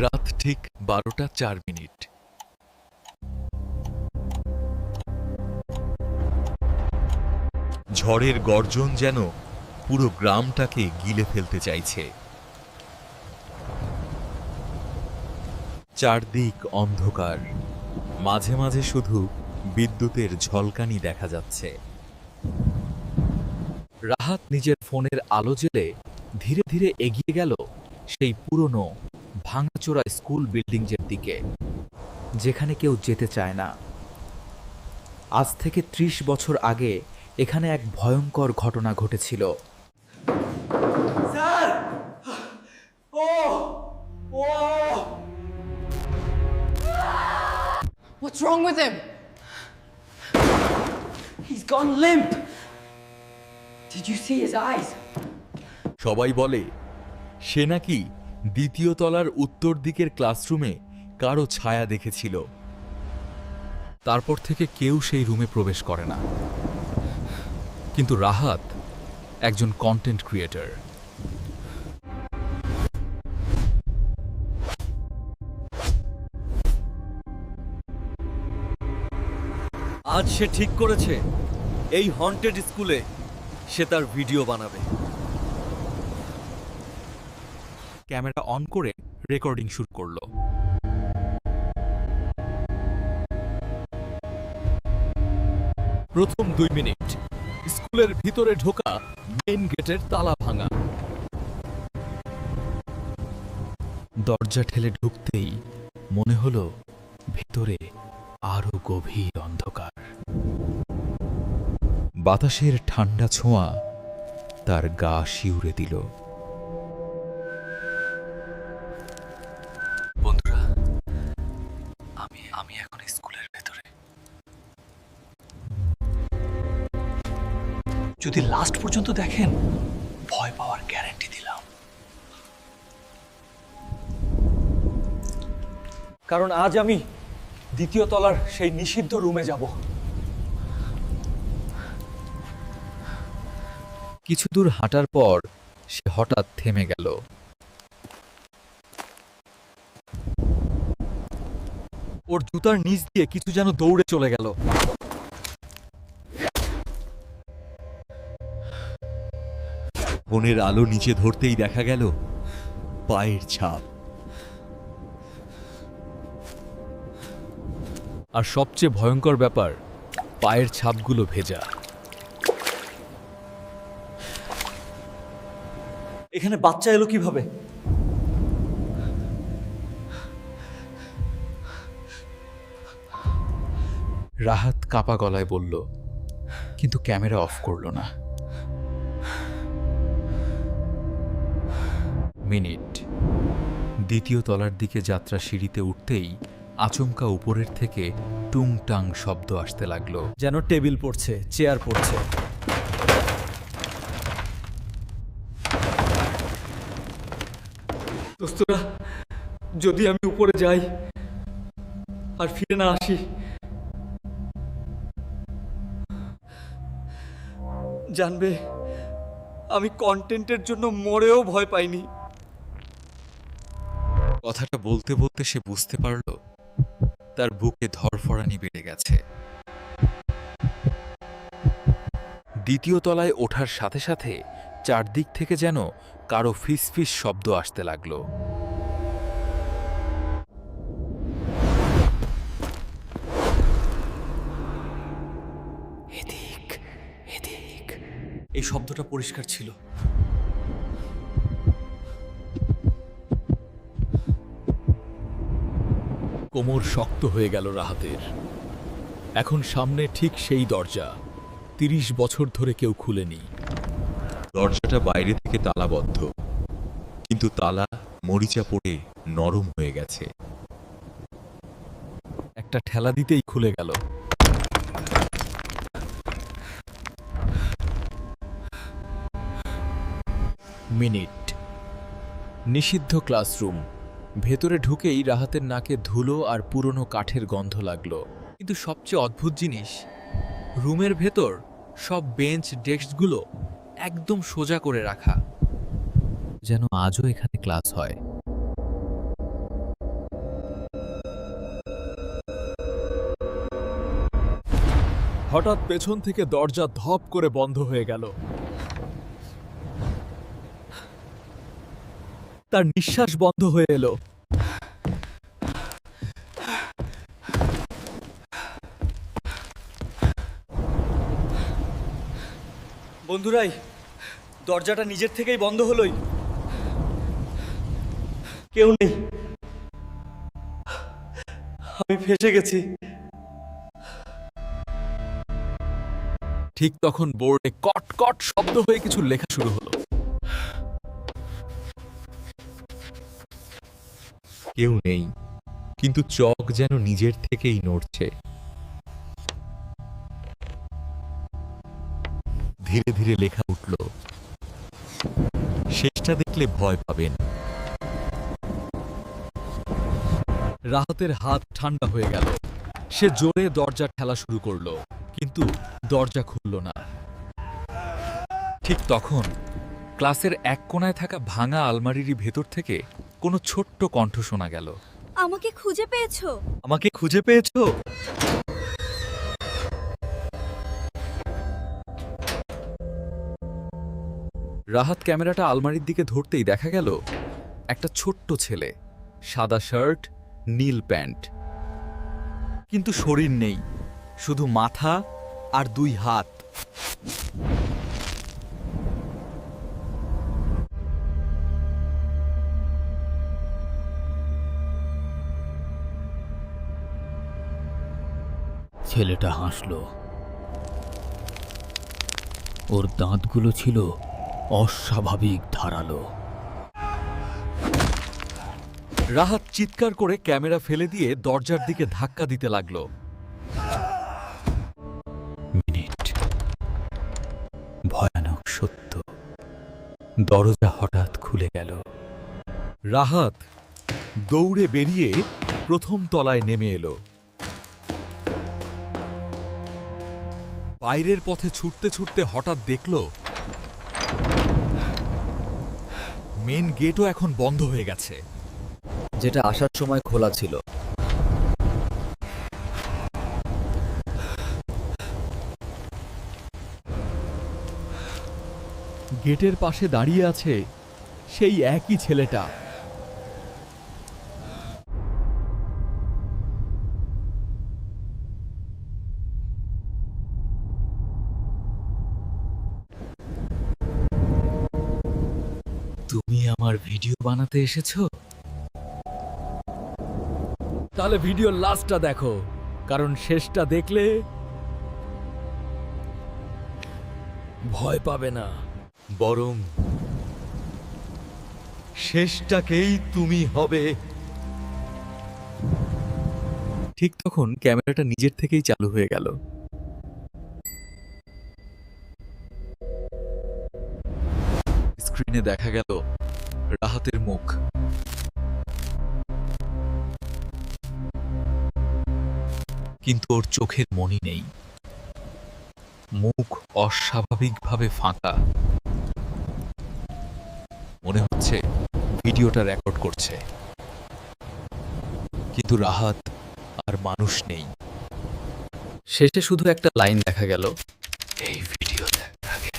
রাত ঠিক বারোটা চার মিনিট। ঝড়ের গর্জন যেন পুরো গ্রামটাকে গিলে ফেলতে চাইছে। চারদিক অন্ধকার। মাঝে মাঝে শুধু বিদ্যুতের ঝলকানি দেখা যাচ্ছে। রাহাত নিজের ফোনের আলো জেলে ধীরে ধীরে এগিয়ে গেল সেই পুরনো ভাঙাচোরা স্কুল বিল্ডিংয়ের দিকে যেখানে কেউ যেতে চায় না আজ থেকে ত্রিশ বছর আগে এখানে এক ভয়ঙ্কর ঘটনা ঘটেছিল What's wrong with him? He's gone limp. Did you see his eyes? সবাই বলে সে নাকি দ্বিতীয় তলার উত্তর দিকের ক্লাসরুমে কারও ছায়া দেখেছিল। তারপর থেকে কেউ সেই রুমে প্রবেশ করে না। কিন্তু রাহাত একজন কন্টেন্ট ক্রিয়েটর আজ সে ঠিক করেছে। এই হন্টেড স্কুলে সে তার ভিডিও বানাবে। ক্যামেরা অন করে রেকর্ডিং শুরু করল। প্রথম দুই মিনিট, স্কুলের ভিতরে ঢোকা মেইন গেটের তালা ভাঙা। দরজা ঠেলে ঢুকতেই মনে হলো ভেতরে আরও গভীর অন্ধকার। বাতাসের ঠান্ডা ছোঁয়া তার গা শিউরে দিল। আমি এখন স্কুলের ভেতরে। যদি লাস্ট পর্যন্ত দেখেন, ভয় পাওয়ার গ্যারান্টি দিলাম। কারণ আজ আমি দ্বিতীয় তলার সেই নিষিদ্ধ রুমে যাব। কিছু দূর হাঁটার পর সে হঠাৎ থেমে গেল। ওর জুতার নিচ দিয়ে কিছু যেন দৌড়ে চলে গেল। ফোনের আলো নিচে ধরতেই দেখা গেল, পায়ের ছাপ। আর সবচেয়ে ভয়ঙ্কর ব্যাপার, পায়ের ছাপগুলো ভেজা। এখানে বাচ্চা এলো কীভাবে? রাহাত কাপা গলায় বলল, কিন্তু ক্যামেরা অফ করল না। মিনিট। দ্বিতীয় তলার দিকে যাত্রা সিঁড়িতে উঠতেই আচমকা উপরের থেকে টুংটাং শব্দ আসতে লাগল। যেন টেবিল পড়ছে, চেয়ার পড়ছে। দোস্তরা যদি আমি উপরে যাই আর ফিরে না আসি জানবে, আমি কন্টেন্টের জন্য মরেও ভয় পাইনি। কথাটা বলতে বলতে সে বুঝতে পারল, তার বুকে ধরফরানি বেড়ে গেছে। দ্বিতীয় তলায় ওঠার সাথে সাথে চারদিক থেকে যেন কারও ফিসফিস শব্দ আসতে লাগল। এই শব্দটা পরিষ্কার ছিল। কোমর শক্ত হয়ে গেল রাহাতের। এখন সামনে ঠিক সেই দরজা। তিরিশ বছর ধরে কেউ খুলেনি। দরজাটা বাইরে থেকে তালাবদ্ধ কিন্তু তালা মরিচা পড়ে নরম হয়ে গেছে। একটা ঠেলা দিতেই খুলে গেল। মিনিট। নিষিদ্ধ ক্লাসরুম। ভেতরে ঢুকেই রাহাতের নাকে ধুলো আর পুরনো কাঠের গন্ধ লাগল। কিন্তু সবচেয়ে অদ্ভুত জিনিস, রুমের ভেতর সব বেঞ্চ ডেস্কগুলো একদম সোজা করে রাখা। যেন আজও এখানে ক্লাস হয়। হঠাৎ পেছন থেকে দরজা ধপ করে বন্ধ হয়ে গেল। তার নিঃশ্বাস বন্ধ হয়ে এলো। বন্ধুরাই, দরজাটা নিজের থেকেই বন্ধ হলোই। কেউ নেই। আমি ফেসে গেছি। ঠিক তখন বোর্ডে কট কট শব্দ হয়ে কিছু লেখা শুরু হলো। কেউ নেই, কিন্তু চক যেন নিজের থেকেই নড়ছে। ধীরে ধীরে লেখা উঠল, শেষটা দেখলে ভয় পাবেন। রাহাতের হাত ঠান্ডা হয়ে গেল। সে জোরে দরজা ঠেলা শুরু করল, কিন্তু দরজা খুলল না। ঠিক তখন ক্লাসের এক কোণায় থাকা ভাঙা আলমারির ভেতর থেকে কোনো ছোট্ট কণ্ঠ শোনা গেল। আমাকে খুঁজে পেয়েছ? আমাকে খুঁজে পেয়েছ? রাহাত ক্যামেরাটা আলমারির দিকে ধরতেই দেখা গেল একটা ছোট্ট ছেলে সাদা শার্ট নীল প্যান্ট। কিন্তু শরীর নেই শুধু মাথা আর দুই হাত। ছেলেটা হাসল। ওর দাঁতগুলো ছিল অস্বাভাবিক ধারালো। রাহাত চিৎকার করে ক্যামেরা ফেলে দিয়ে দরজার দিকে ধাক্কা দিতে লাগল। মিনিট। ভয়ানক সত্য। দরজা হঠাৎ খুলে গেল। রাহাত দৌড়ে বেরিয়ে প্রথম তলায় নেমে এলো। বাইরের পথে ছুটতে ছুটতে হঠাৎ দেখল মেন গেটও এখন বন্ধ হয়ে গেছে। যেটা আসার সময় খোলা ছিল। গেটের পাশে দাঁড়িয়ে আছে সেই একই ছেলেটা। আমার ভিডিও বানাতে এসেছ? তাহলে ভিডিওর লাস্টটা দেখো কারণ শেষটা দেখলে ভয় পাবে না। বরং শেষটাকেই তুমি হবে। ঠিক তখন ক্যামেরাটা নিজের থেকেই চালু হয়ে গেল। স্ক্রিনে দেখা গেল রাহাতের মুখ। কিন্তু ওর চোখের মনি নেই। মুখ অস্বাভাবিকভাবে ফাঁকা। মনে হচ্ছে ভিডিওটা রেকর্ড করছে। কিন্তু রাহাত আর মানুষ নেই। শেষে শুধু একটা লাইন দেখা গেল এই ভিডিও দেখার আগে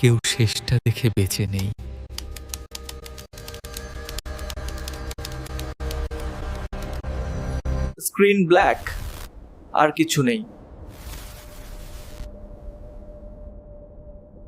কেউ শেষটা দেখে বেঁচে নেই। স্ক্রিন ব্ল্যাক আর কিছু নেই।